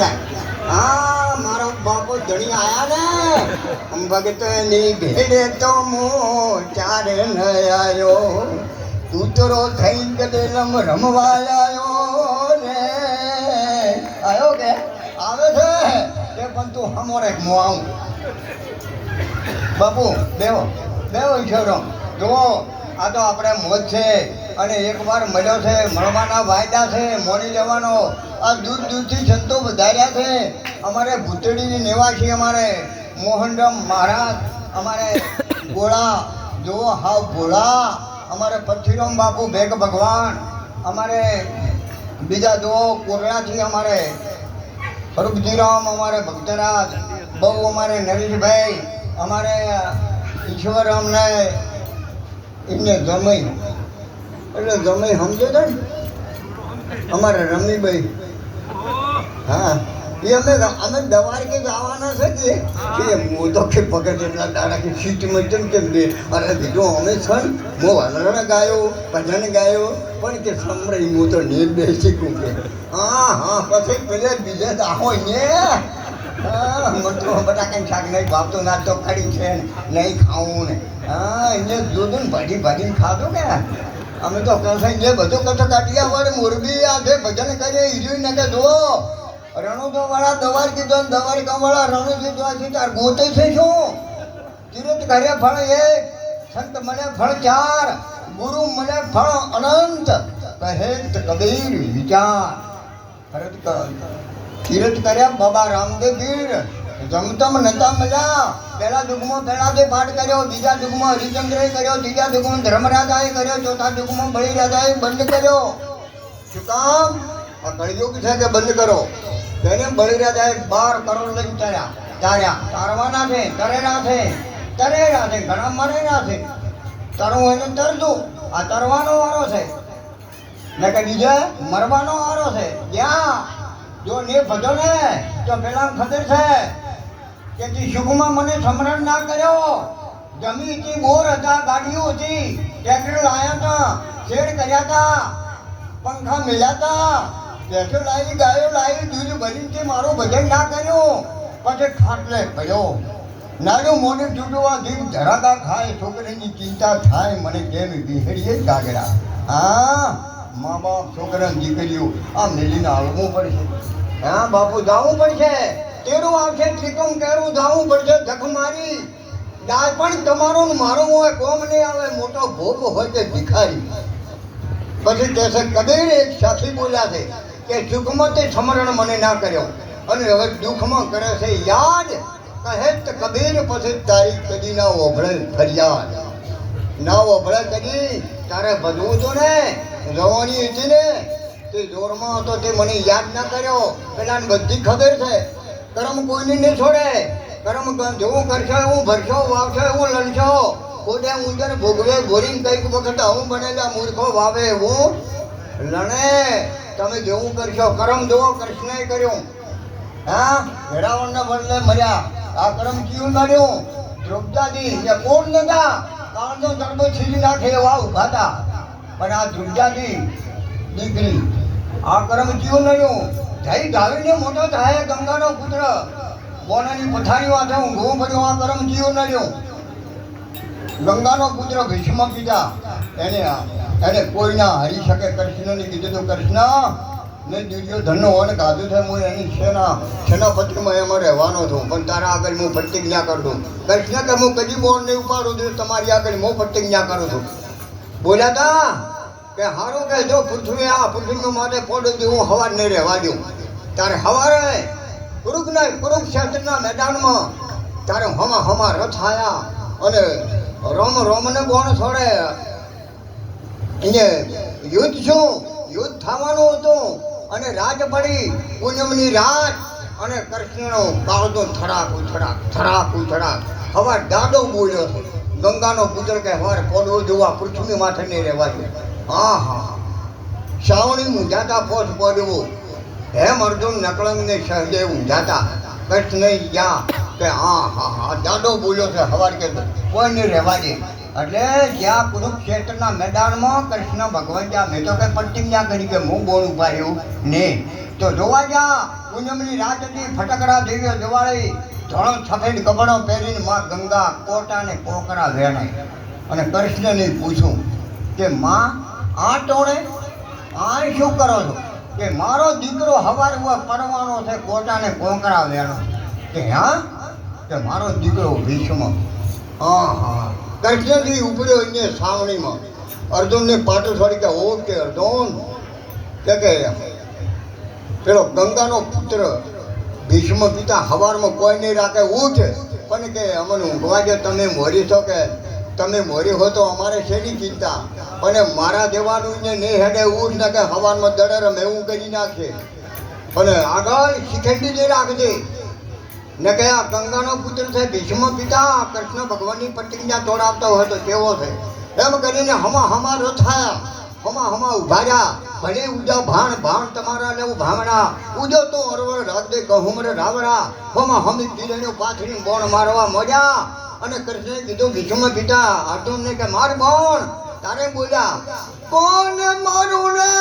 હા, મારો બાપો ધણી આયા ને. ભગતની ભેડે તો મો ચારે ન કૂતરો થઈ ગયેલમ રમવા આયો ને. આવ્યો કે? આવે છે? એ પણ તું હમોરે મો આવું. બાપુ બેવો બેવો ઈશ્વરો જુઓ, આ તો આપણે મોજ છે. અને એકવાર મળ્યો છે, મળવાના વાયદા છે, મોડી લેવાનો. આ દૂર દૂરથી સંતો વધાર્યા છે. અમારે ભૂતડીની નિવાસી અમારે મોહનરામ મહારાજ, અમારે ગોળા, જો હાવ ભોળા, અમારે પથ્થીરામ બાપુ ભેગ ભગવાન, અમારે બીજા જો કોરડાથી અમારે સ્વરૂપજીરામ, અમારે ભક્તરાજ, બહુ અમારે નરેશભાઈ, અમારે ઈશ્વર અમને એમને જમઈ. એટલે જમઈ સમજો છો ને અમારે રમીભાઈ હા. એ અમે અમે દવારે કે આવવાના છે કે? કે હું તો કે પગત એટલા દાડા કે સીટમાં જેમ કેમ બે અરે બીજો અમે છે ને હું ગાયો, ભજન ગાયો, પણ કે સમરાઈ હું તો નીર બેસી કું કે હા હા, પછી પેલે બીજે દાહો ને. તો બધા કઈ શાક નહીં ભાવતું ના તો ખડી છે ને, નહીં ખાવું ને. હા, એને દૂધ ને ભાજી ભાજીને ખાધું કે? અમે તો જે બધું કથો કાઢ્યા વડે મોરબી આ જે ભજન કરીએ ઈજુઈ ને કે જો રણુજો વાળા દવાર કીધો ને દવાર વાળા રણુજી કીધો છે તાર ગોતે છે શું? તીરથ કર્યા ફળ એક, સંત મને ફળ ચાર, ગુરુ મને ફળ અનંત કહેત કબીર વિચાર. તીરથ કર્યા, બાબા રામદેવ ગીર જમતમ નતા મજા. પહેલા યુગમાં પહેલા જે પાઠ કર્યો, બીજા યુગમાં હરિચંદ્રએ કર્યો, ત્રીજા યુગમાં ધર્મરાજાએ કર્યો, ચોથા યુગમાં બલિરાજાએ બંધ કર્યો. શું કામ? આ કળિયુગ છે કે બંધ કરો? તેને બલિરાજાએ બાર કરોડ લઈને ચાર્યા ચાર્યા તારવાના છે તરેરા છે. તરેરા છે, ઘણા મરેરા છે. તરવું એને તરતું. આ તરવાનો વારો છે. ને કે બીજે? મરવાનો વારો છે. જ્યાં જો ને ભજો ને, તો પેલા ખબર છે. કે સુખમાં મને સમરણ ના કર્યો જમી હતી બોર હતા, ગાડીઓ હતી, ટ્રેક્ટર લાયા હતા, શેડ કર્યા હતા, પંખા મેલ્યા હતા ભેંસો લાવી, ગાયો લાવી, દૂધ ભરી તે મારો ભજન ના કર્યો. પછી ખાટલે ગયો નાનું મોને ચૂંટવા જીવ ધરાકા ખાય, છોકરીની ચિંતા થાય, મને કેમ વિહેડીએ જાગરા હા, મા બાપ છોકરા દીકરીઓ, આ મેલીને આવવું પડશે. હા, બાપુ જવું પડશે. તેરું આવશે ચીકમ કેરું જાવું પડશે જખ મારી. દાળ પણ તમારો મારો હોય, કોમ નહીં આવે, મોટો ભોગ હોય કે ભિખારી. પછી કહેશે કબીર એક સાથી બોલ્યા છે કે સુખમાં તે સમરણ મને ના કર્યો. અને હવે દુઃખમાં કરે છે, યાદ કહે તો કબીર પછી તારી કદી ના ઓભળે ફરિયાદ. ના ઓભળે કદી? તારે ભજવું તો ને જવાની હતી ને. તે જોરમાં હતો તે મને યાદ ના કર્યો. પેલા બધી ખબર છે. કરમ કોઈને નહીં છોડે. કરમ જેવું કરશો, એવું ભરશો, વાવશો, એવું લણશો. કોડે ઉંદર ભોગવે, ભોરીને કંઈક વખત હું બનેલા મૂર્ખો વાવે એવું લણે. તમે જેવું કરશો, કરમ જેવો, કૃષ્ણએ કર્યું. હા? વેરાવળના બદલે મર્યા. આ કરમ જીવ નડ્યું દ્રુપદાજી, એ કોણ નતા કાળનો ધર્મ છીલી નાખે એવા ઊભા હતા. પણ આ દ્રુપદાજી, દીકરી, આ કરમ જીવ નડ્યું જઈ ગાવીને મોટો થાય ગંગાનો પુત્ર. બોનાની પથારી હું ઘઉં પડ્યો, આ કરમ જીવ નડ્યો ગંગાનો પુત્ર ભીષ્મ પિતા એને એને કોઈ ના હરી શકે, કૃષ્ણને કીધું તો, કૃષ્ણ ને દુર્યોધનનો વન ગાધું થાય હું એની સેના, સેનાપતિમાં એમાં રહેવાનો છું. પણ તારા આગળ હું પ્રતિજ્ઞા કરું છું. કૃષ્ણ, કે હું કદી બોર્ડ નહીં ઉપાડું છું તમારી આગળ હું પ્રતિજ્ઞા કરું છું. બોલ્યા તા કે હારું કે જો પૃથ્વી આ પૃથ્વી માટે પડું હું હવાર નહીં રહેવા દઉં. તારે હવારે કુરુકના કુરુક્ષેત્રના મેદાનમાં તારે હમા હમા રથ અને રમ રમને કોણ છોડે. યુદ્ધ શું યુદ્ધ થવાનું હતું અને રાત પડી પૂનમની રાત અને કૃષ્ણનો કાળનો થરાક ઉથડાક થરાક ઉથડાક હવા દાડો બોલ્યો ગંગાનો પુત્ર કે હવાર પડવો જોવા પૃથ્વી માથે નહીં રહેવાય હા હા શ્રાવણી ઊંઝાતા પોત પડવો. હેમ અર્જુન નકળંગ ને સહદેવ ઊંઝાતા કૃષ્ણ ગયા કે હા હા હા દાદો બોલ્યો છે સવાર કે કોઈને રહેવા દે. એટલે જ્યાં કુરુક્ષેત્રના મેદાનમાં કૃષ્ણ ભગવાન જ્યાં મેં તો કઈ પ્રતિજ્ઞા કરી કે હું બોલ ઊભા ને, તો જોવા જા, પૂનમની રાત હતી ફટકડા દેવીઓ દિવાળી ધોળો સફેદ કપડો પહેરીને માં ગંગા કોટા ને કોકરા વેણે. અને કૃષ્ણને પૂછું કે, માં આ ટોણે આ શું કરો છો? કે મારો દીકરો હવાર પરવાનો છે કોટાને કોંકરા વેણો. કે હા? કે મારો દીકરો ભીષ્મ હા હા. કૃષ્ણજી ઉપડ્યો અહીંયા સાવણીમાં અર્જુનને પાટો છોડી કે ઓ કે અર્જુન. કે કે, પેલો ગંગાનો પુત્ર ભીષ્મ પિતા હવારમાં કોઈ નહીં રાખે, ઉઠ. પણ કે, અમને ઊંઘવા દે તમે મોરી છો કે તમે મોરી હો તો અમારે શેની ચિંતા? અને મારા દેવાનું ને નહીં હેડે ઉઠ ને કે હવારમાં દડે રમે એવું કરી નાખે. અને આગળ શિખંડી દે રાખજે. ને કે આ ગંગાનો પુત્ર છે, ભીષ્મ પિતા, કૃષ્ણ ભગવાનની પ્રતિજ્ઞા તોડાવતો હોય તો કેવો છે? એમ કરીને હમા હમા રથાયા હમા હમા ઊભા રહ્યા. ભલે ઉજા ભાણ ભાણ તમારા લેવું ભાંગડા ઉજો તો અરવર રાગદે કહુમર રાવરા. હમા હમી પીરણ્યો પાથરી બોણ મારવા મોજા અને કૃષ્ણે કીધું ભીષ્મ પિતા અર્જુનને કે માર બોણ તારે બોલ્યા કોણ મારું રે?